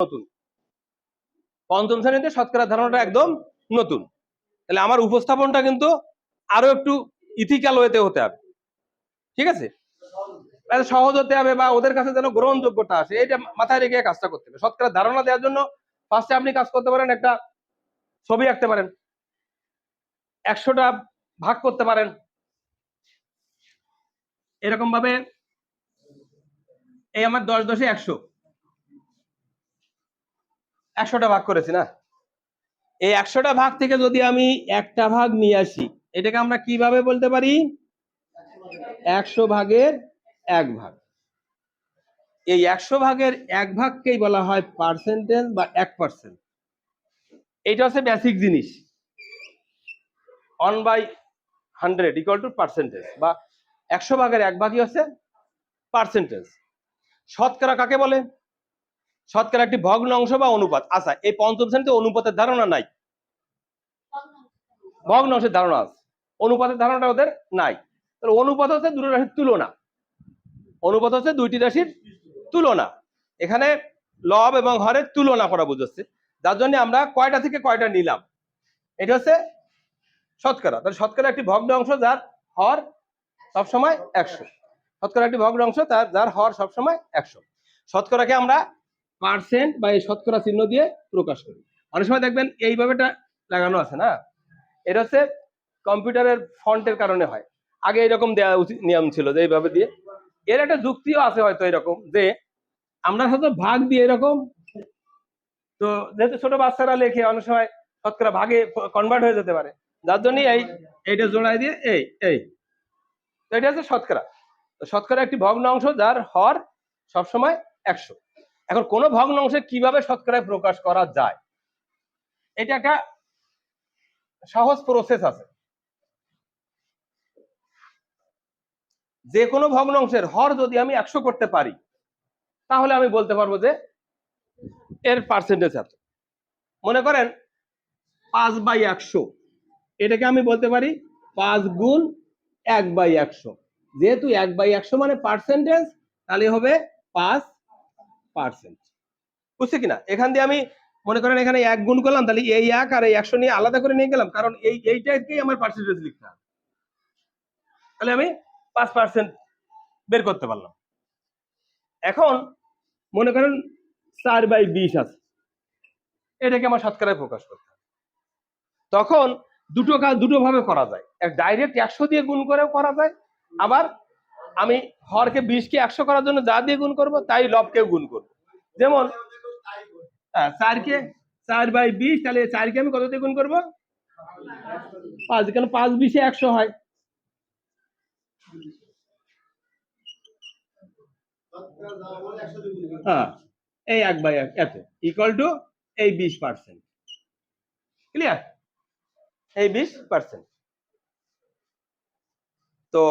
নতুন। পঞ্চম শ্রেণীতে শতকরা ধারণাটা একদম নতুন। তাহলে আমার উপস্থাপনটা কিন্তু আরও একটু ইথিক্যাল ওয়েতে হতে হবে। ঠিক আছে? সহজ হতে হবে বা ওদের কাছে যেন গ্রহণযোগ্যতা আসে এটা মাথায় রেখে কাজটা করতে হবে। শতকরা ধারণা দেওয়ার জন্য ফার্স্টে আপনি কাজ করতে পারেন, একটা ছবি আঁকতে পারেন। একশোটা ভাগ করতে পারেন। এরকম ভাবে এই আমার দশ দশে একশো। একশোটা ভাগ করেছি না? এই একশোটা ভাগ থেকে যদি আমি একটা ভাগ নিয়ে আসি, এটাকে আমরা কীভাবে বলতে পারি? একশো ভাগের এক ভাগ। এই একশো ভাগের এক ভাগকেই বলা হয় পার্সেন্টেজ বা এক পার্সেন্ট এইটা হচ্ছে বেসিক জিনিস। One by hundred equal to percentage বা একশো ভাগের এক ভাগই হচ্ছে পার্সেন্টেজ শতকরা কাকে বলে? শতকরা একটি ভগ্ন অংশ বা অনুপাত? আচ্ছা এই পঞ্চম শ্রেণীতে অনুপাতের ধারণা নাই। ভগ্ন অংশের ধারণা আছে। অনুপাতের ধারণাটা ওদের নাই। তাহলে অনুপাত হচ্ছে দুটো রাশির তুলনা। অনুপাত হচ্ছে দুইটি রাশির তুলনা। এখানে লব এবং হরের তুলনা করা বুঝাচ্ছে। যার জন্য আমরা কয়টা থেকে কয়টা নিলাম? এটা হচ্ছে শতকরা। তাহলে শতকরা একটি ভগ্ন অংশ, যার হর সবসময় একশো। শতকরা একটি ভগ্ন অংশ, তার, যার হর সবসময় একশো। শতকরাকে আমরা পার্সেন্ট বা এই শতকরা চিহ্ন দিয়ে প্রকাশ করি। অনেক সময় দেখবেন এইভাবেটা লাগানো আছে না? এটা হচ্ছে কম্পিউটারের ফন্টের কারণে হয়। আগে এরকম দেওয়া উচিত নিয়ম ছিল যে এইভাবে দিয়ে। এর একটা যুক্তিও আছে হয়তো এরকম যে আমরা হয়তো ভাগ দিয়ে এরকম তো যেহেতু ছোট বাচ্চারা লেখে, অনেক সময় শতকরা ভাগে কনভার্ট হয়ে যেতে পারে। যার জন্যই এই এইটা জোড়ায় দিয়ে এই এই। তো এটা হচ্ছে শতকরা। শতকরা একটি ভগ্ন অংশ যার হর সবসময় একশো। এখন কোন ভগ্ন অংশে কীভাবে শতকরায় প্রকাশ করা যায়? এটা একটা সহজ প্রসেস আছে। যে কোনো ভগ্নাংশের হর যদি আমি একশো করতে পারি, তাহলে আমি বলতে পারব যে এর পার্সেন্টেজ এত। মনে করেন পাঁচ বাই একশো, এটাকে আমি বলতে পারি পাঁচ গুণ এক বাই একশো। যেহেতু এক বাই একশো মানে পার্সেন্টেজ তাহলে হবে পাঁচ পার্সেন্ট বুঝছে কিনা? এখান দিয়ে আমি মনে করেন এখানে এক গুণ করলাম, তাহলে এই এক আর এই একশো নিয়ে আলাদা করে নিয়ে গেলাম, কারণ এই এইটাকেই আমার পার্সেন্টেজ লিখতে হবে। তাহলে আমি পাঁচ পার্সেন্ট বের করতে পারলাম। এখন মনে করেন চার বাই বিশ আছে। এটাকে আমার শতকরায় প্রকাশ করতে হবে। তখন দুটো কাজ দুটো ভাবে করা যায়। ডাইরেক্ট একশো দিয়ে গুণ করেও করা যায়, আবার আমি হরকে বিশকে একশো করার জন্য যা দিয়ে গুণ করব তাই লবকেও গুণ করব। যেমন হ্যাঁ, চারকে চার বাই বিশ তাহলে চারকে আমি কত দিয়ে গুণ করব? পাঁচ কেন পাঁচ বিশে একশো হয়। হ্যাঁ এই এক বাই এক এত। ইকুয়াল টু এই বিশ পার্সেন্ট ক্লিয়ার এই বিশ পার্সেন্ট তো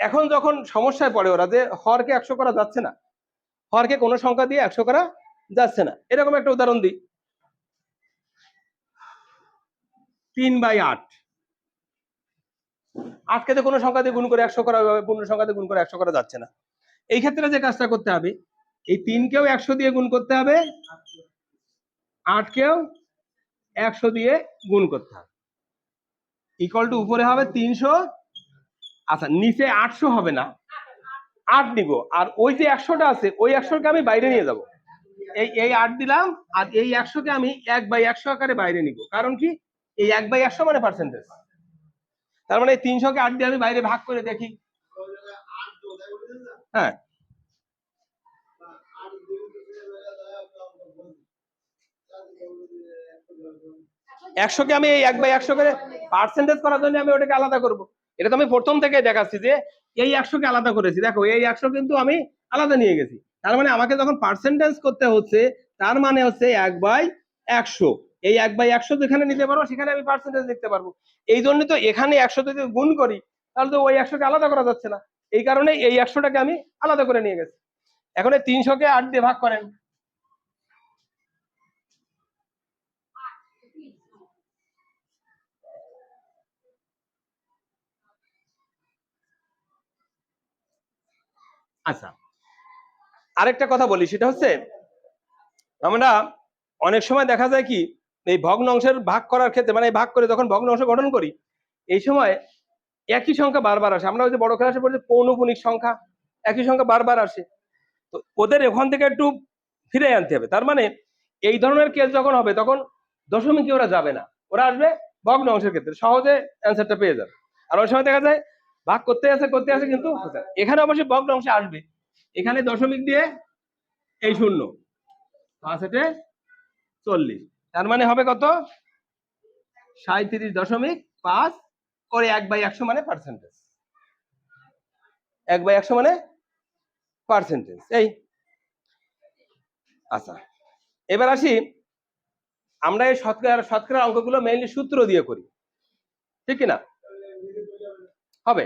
এখন যখন সমস্যায় পড়ে ওরা যে হরকে একশো করা যাচ্ছে না, হরকে কোনো সংখ্যা দিয়ে একশো করা যাচ্ছে না। এরকম একটা উদাহরণ দিই। তিন বাই আট। আটকে তো কোনো সংখ্যা দিয়ে গুণ করে একশো করা পূর্ণ সংখ্যা দিয়ে গুণ করে একশো করা যাচ্ছে না। এই ক্ষেত্রে যে কাজটা করতে হবে, এই তিনকেও একশো দিয়ে গুণ করতে হবে, আটকেও একশো দিয়ে গুণ করতে হবে। ইকুয়াল টু উপরে হবে তিনশো আচ্ছা নিচে আটশো হবে না। আট নিব। আর ওই যে একশোটা আছে, ওই একশোকে আমি বাইরে নিয়ে যাব। এই এই আট দিলাম, আর এই একশোকে আমি এক বাই একশো আকারে বাইরে নিব। কারণ কি? এই এক বাই একশো মানে পার্সেন্টেজ তার মানে তিনশোকে আট দিয়ে আমি বাইরে ভাগ করে দেখি। হ্যাঁ। একশোকে আমি এই এক বাই একশো করে পার্সেন্টেজ করার জন্য আমি ওটাকে আলাদা করব। এটা তো আমি প্রথম থেকে দেখাচ্ছি যে এই একশোকে আলাদা করেছি। দেখো, এই একশো কিন্তু আমি আলাদা নিয়ে গেছি। তার মানে আমাকে যখন পার্সেন্টেজ করতে হচ্ছে, তার মানে হচ্ছে এক বাই একশো। এই এক বাই একশো যেখানে নিতে পারব, সেখানে আমি পার্সেন্টেজ লিখতে পারব। এই জন্য তো এখানে একশো যদি গুণ করি, তাহলে তো ওই একশোকে আলাদা করা যাচ্ছে না। এই কারণে এই একশোটাকে আমি আলাদা করে নিয়ে গেছি। এখন এই তিনশোকে আট দিয়ে ভাগ করেন। আচ্ছা। আরেকটা কথা বলি, সেটা হচ্ছে আমরা অনেক সময় দেখা যায় কি, এই ভগ্নাংশের ভাগ করার ক্ষেত্রে মানে ভাগ করে যখন ভগ্নাংশ গঠন করি, এই সময় একই সংখ্যা বারবার আসে। আমরা ওই যে বড় ক্লাসে পড়ছি পৌনপুনিক সংখ্যা, একই সংখ্যা বারবার আসে। তো ওদের ওখান থেকে একটু ফিরে আনতে হবে। তার মানে এই ধরনের কেস যখন হবে, তখন দশমিকে ওরা যাবে না। ওরা আসবে ভগ্ন অংশের ক্ষেত্রে। সহজে অ্যান্সারটা পেয়ে যাবে। আর ওই সময় দেখা যায় ভাগ করতে আসে করতে আসে কিন্তু এখানে অবশ্যই ভগ্ন অংশে আসবে। এখানে দশমিক দিয়ে এই শূন্য। পাঁচ হেঁটে চল্লিশ। তার মানে হবে কত? সাঁত্রিশ দশমিক পাঁচ করে এক বাই একশো মানে পার্সেন্টেজ এক বাই একশো মানে পার্সেন্টেজ এই। আচ্ছা। এবার আসি, আমরা এই শতকরা শতকরা অঙ্কগুলো মেইনলি সূত্র দিয়ে করি। ঠিক কি না? হবে।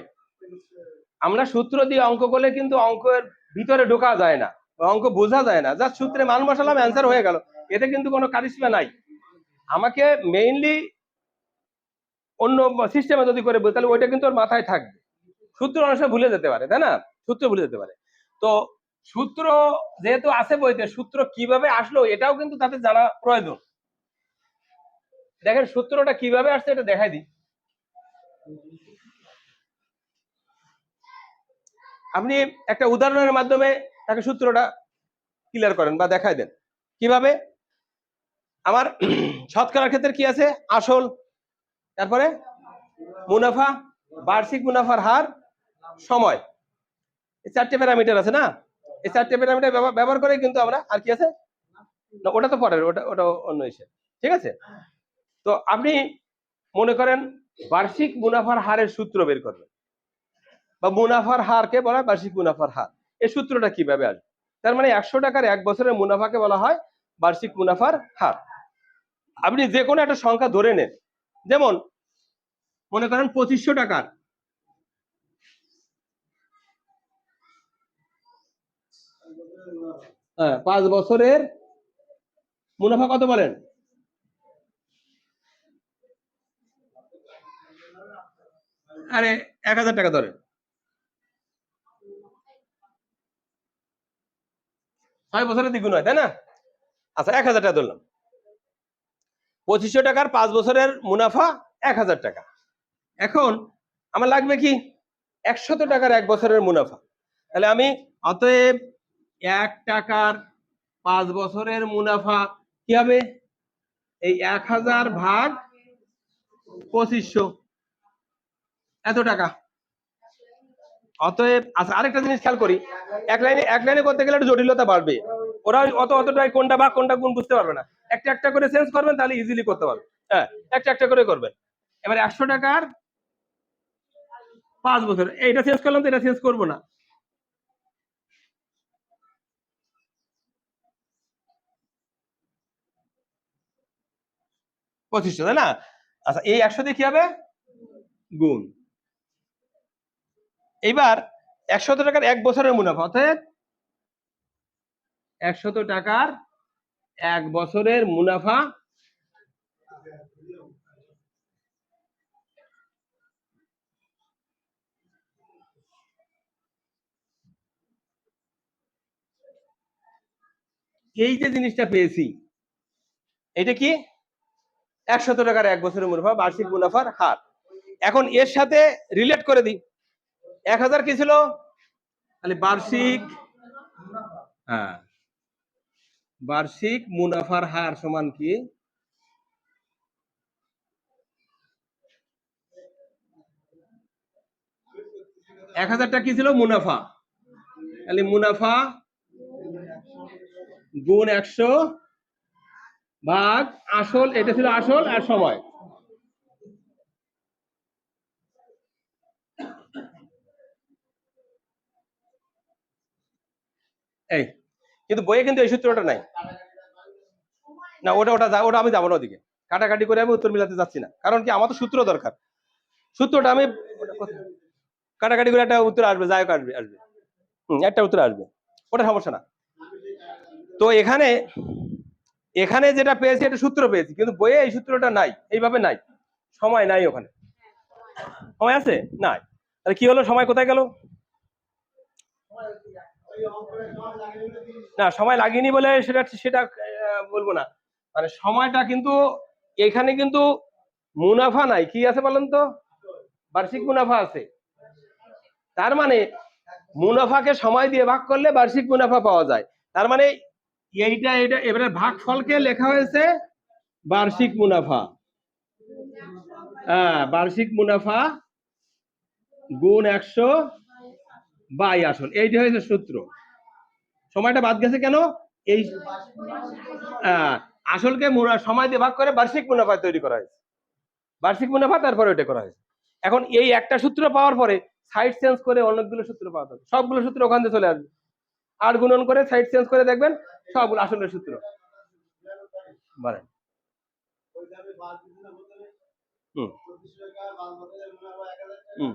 আমরা সূত্র দিয়ে অঙ্ক করলে কিন্তু অঙ্কের ভিতরে ঢোকা যায় না অঙ্ক বোঝা যায় না। জাস্ট সূত্রে মান বসালাম অ্যান্সার হয়ে গেল। এতে কিন্তু কোনো কারিশমা নাই। আমাকে মেইনলি অন্য সিস্টেমে যদি করে তাহলে ওইটা কিন্তু ওর মাথায় থাকবে। সূত্র অনেক ভুলে যেতে পারে, তাই না? সূত্র ভুলে যেতে পারে। তো সূত্র যেহেতু আছে বইতে, সূত্র কীভাবে আসলো এটাও কিন্তু তাদের জানা প্রয়োজন। দেখেন সূত্রটা কীভাবে আসছে এটা দেখাই দিই। আপনি একটা উদাহরণের মাধ্যমে তাকে সূত্রটা ক্লিয়ার করেন বা দেখাই দেন। কীভাবে? আমার শতকরার ক্ষেত্রে কি আছে? আসল, তারপরে মুনাফা, বার্ষিক মুনাফার হার, সময়। এই চারটে প্যারামিটার আছে না? এই চারটে প্যারামিটার ব্যবহার করে কিন্তু আমরা আর কি আছে? ওটা তো পরের, ওটা ওটা অন্য ইসে ঠিক আছে? তো আপনি মনে করেন বার্ষিক মুনাফার হারের সূত্র বের করবেন। বা মুনাফার হারকে বলা হয়? বার্ষিক মুনাফার হার। এই সূত্রটা কীভাবে আসবে? তার মানে একশো টাকার এক বছরের মুনাফাকে বলা হয় বার্ষিক মুনাফার হার। আপনি যে কোনো একটা সংখ্যা ধরে নেন। যেমন, মনে করেন পঁচিশশো টাকার। হ্যাঁ পাঁচ বছরের মুনাফা কত বলেন? আরে, এক হাজার টাকা ধরেন। ছয় বছরের দ্বিগুণ হয়, তাই না? আচ্ছা এক হাজার টাকা ধরলাম। পঁচিশশো টাকার পাঁচ বছরের মুনাফা এক হাজার টাকা। এখন আমার লাগবে কি? একশত টাকার এক বছরের মুনাফা। তাহলে আমি অতএব এক টাকার পাঁচ বছরের মুনাফা কি হবে? এই এক হাজার ভাগ পঁচিশশো। এত টাকা। অতএব আচ্ছা আরেকটা জিনিস খেয়াল করি। এক লাইনে এক লাইনে করতে গেলে একটু জটিলতা বাড়বে। ওরা অত অতটাই কোনটা ভাগ কোনটা গুণ বুঝতে পারবে না। একটা একটা করে চেঞ্জ করবেন, তাহলে ইজিলি করতে পারবে হ্যাঁ একটা একটা করে করবেন। এবার একশো টাকার পাঁচ বছর। এইটা চেঞ্জ করলাম তো, এটা চেঞ্জ করব না। পঁচিশশো, তাই না? আচ্ছা এই একশো দিয়ে কি হবে? গুণ। এইবার একশত টাকার এক বছরের মুনাফা অর্থাৎ একশত টাকার এক বছরের মুনাফা এই যে জিনিসটা পেয়েছি, এটা কি? একশত টাকার এক বছরের মুনাফা, বার্ষিক মুনাফার হার। এখন এর সাথে রিলেট করে দিই। এক হাজার কি ছিল? তাহলে বার্ষিক হ্যাঁ বার্ষিক মুনাফার হার সমান কি? এক হাজারটা কি ছিল? মুনাফা। তাহলে মুনাফা গুণ একশো ভাগ আসল, এটা ছিল আসল আর সময়। এই কিন্তু বইয়ে কিন্তু এই সূত্রটা নাই। না ওটা ওটা ওটা আমি যাব না ওদিকে। কাটাকাটি করে আমি উত্তর মিলাতে যাচ্ছি না। কারণ কি আমার তো সূত্র দরকার। সূত্রটা আমি কাটাকাটি করে একটা উত্তর আসবে যাই আসবে আসবে। হুম, একটা উত্তর আসবে। ওটা সমস্যা না। তো এখানে এখানে যেটা পেয়েছি একটা সূত্র পেয়েছি। কিন্তু বইয়ে এই সূত্রটা নাই। এইভাবে নাই। সময় নাই ওখানে। সময় আছে? নাই। তাহলে কি হলো? সময় কোথায় গেল? না, সময় লাগেনি বলে সেটা সেটা বলব না। মানে সময়টা কিন্তু, এখানে কিন্তু মুনাফা নাই। কি আছে বলেন তো? বার্ষিক মুনাফা আছে। তার মানে মুনাফাকে সময় দিয়ে ভাগ করলে বার্ষিক মুনাফা পাওয়া যায়। তার মানে এইটা এটা এবারে ভাগ ফলকে লেখা হয়েছে বার্ষিক মুনাফা। হ্যাঁ বার্ষিক মুনাফা গুণ একশো বাই আসল এইটা হয়েছে সূত্র। সময়টা বাদ গেছে কেন? এই আহ, আসলকে সময় দিয়ে ভাগ করে বার্ষিক মুনাফা তৈরি করা হয়েছে। বার্ষিক মুনাফা তারপরে ওইটা করা হয়েছে। এখন এই একটা সূত্র পাওয়ার পরে সাইড চেঞ্জ করে অনেকগুলো সূত্র পাওয়া যাবে। সবগুলো সূত্র ওখান থেকে চলে আসবে। আর গুণন করে সাইড চেঞ্জ করে দেখবেন সবগুলো আসলের সূত্র। বলেন। হুম। হুম।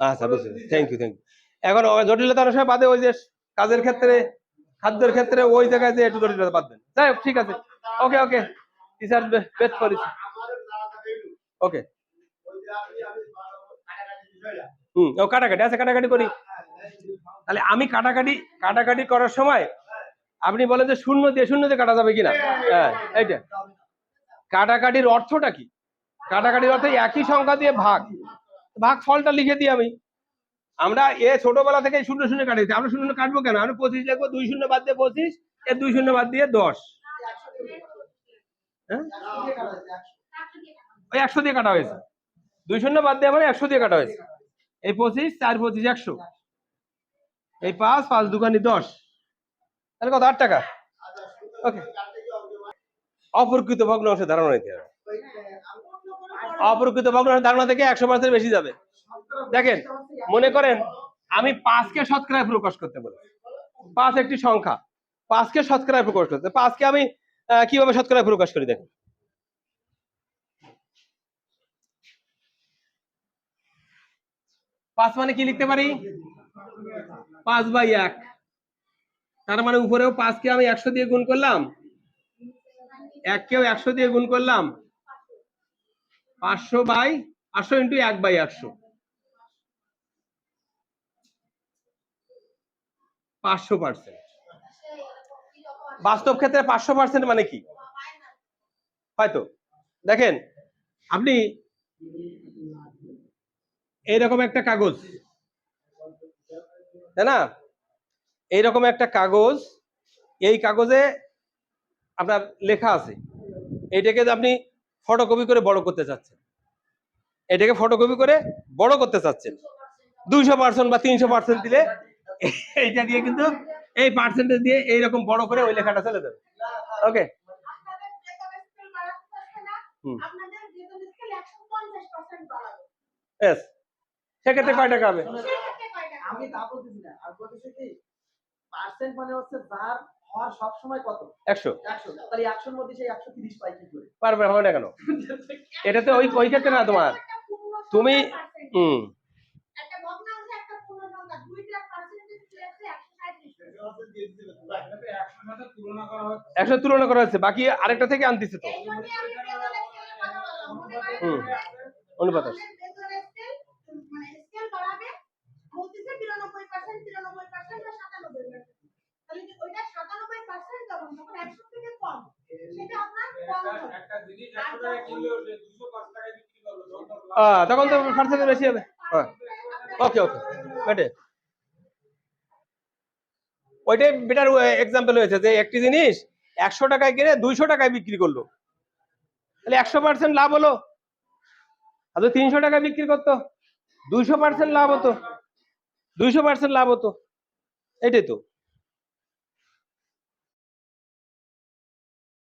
আচ্ছা থ্যাংক ইউ থ্যাংক ইউ এখন ওই জটিলতা বাদে ওই যে কাজের ক্ষেত্রে খাদ্যের ক্ষেত্রে ওই জায়গায় যে একটু জটিলতা বাদবেন যাই হোক ঠিক আছে। ওকে ওকে টিচার বেস্ট করেছি ওকে হুম ও কাটাকাটি আচ্ছা কাটাকাটি করি। তাহলে আমি কাটাকাটি কাটাকাটি করার সময় আপনি বলেন যে শূন্য দিয়ে শূন্য দিয়ে কাটা যাবে কিনা? হ্যাঁ এইটা। কাটাকাটির অর্থটা কি? কাটাকাটির অর্থ একই সংখ্যা দিয়ে ভাগ। ভাগ ফলটা লিখে দিই আমি। আমরা এ ছোটবেলা থেকে শূন্য শূন্য কাটিয়েছি। আমরা শূন্য কাটবো কেন? আমরা পঁচিশ লিখব, দুই শূন্য বাদ দিয়ে পঁচিশ, এ দুই শূন্য বাদ দিয়ে দশ। হ্যাঁ? একশো দিয়ে কাটা হয়েছে। দুই শূন্য বাদ দিয়ে মানে একশো দিয়ে কাটা হয়েছে। এই পঁচিশ, চার পঁচিশ, একশো। এই পাঁচ পাঁচ দুকানি দশ। তাহলে কত? আট টাকা। ওকে অপ্রকৃত ভগ্নাংশের ধারণা নিতে হবে। অপ্রকৃত ভগ্নাংশের ধারণা থেকে একশো পার্সেন্ট বেশি যাবে। দেখেন, মনে করেন, আমি পাঁচকে শতকরায় প্রকাশ করতে বলি পাঁচ একটি সংখ্যা। পাঁচকে শতকরায় প্রকাশ করতে। পাঁচকে আমি কীভাবে শতকরায় প্রকাশ করি দেখেন। পাঁচ মানে কি লিখতে পারি? পাঁচ বাই এক। তার মানে উপরেও পাঁচকে আমি একশো দিয়ে গুণ করলাম। এককেও একশো দিয়ে গুণ করলাম। পাঁচশো বাই আটশো ইন্টু এক বাই একশো পাঁচশো পার্সেন্ট। বাস্তব ক্ষেত্রে পাঁচশো পার্সেন্ট মানে কি? হয়তো। দেখেন, আপনি এইরকম একটা কাগজ, তাই না? এইরকম একটা কাগজ, এই কাগজে আপনার লেখা আছে। এইটাকে আপনি ফটোকপি করে বড় করতে চাচ্ছেন। এটাকে ফটোকপি করে বড় করতে চাচ্ছেন। দুইশো পার্সেন্ট বা তিনশো পার্সেন্ট দিলে এইটা দিয়ে কিন্তু এই পার্সেন্টেজ দিয়ে এইরকম বড় করে ওই লেখাটা চলে যাবে ওকে সেক্ষেত্রে কয় টাকা হবে? আমি তা বলতেছি না। আর বলতেছি কি? পার্সেন্ট মানে হচ্ছে হওয়ার সব সময় কত? একশো। একশো। তাহলে একশোর মধ্যে সেই একশো তিরিশ পাই কি করে? পারবে হবে না কেন? এটাতে ওই ওই ক্ষেত্রে না তোমার। তুমি- হুম। একটা ভগ্নাংশে একটা পূর্ণ সংখ্যা দুইটা পার্সেন্টেজ একশো সাঁইত্রিশ। একশো তুলনা করা হচ্ছে। বাকি আরেকটা থেকে আনতেছে তো। হুম। অনুপাত আছে। মানে স্কেল বাড়াবে। তাহলে ওইটা সাতানব্বই যখন তখন একশো থেকে কম। সেটা আপনার কম হবে। আর যখন- আহ, তখন তো পার্সেন্টেজ বেশি হবে। হ্যাঁ। ওকে ওকে বেটে ওইটাই বেটার এক্সাম্পল হয়েছে যে একটি জিনিস একশো টাকায় কিনে দুইশো টাকায় বিক্রি করল। তাহলে একশো পার্সেন্ট লাভ হলো। আর তিনশো টাকায় বিক্রি করতো দুইশো পার্সেন্ট লাভ হতো। দুইশো পার্সেন্ট লাভ হতো। এটাই তো।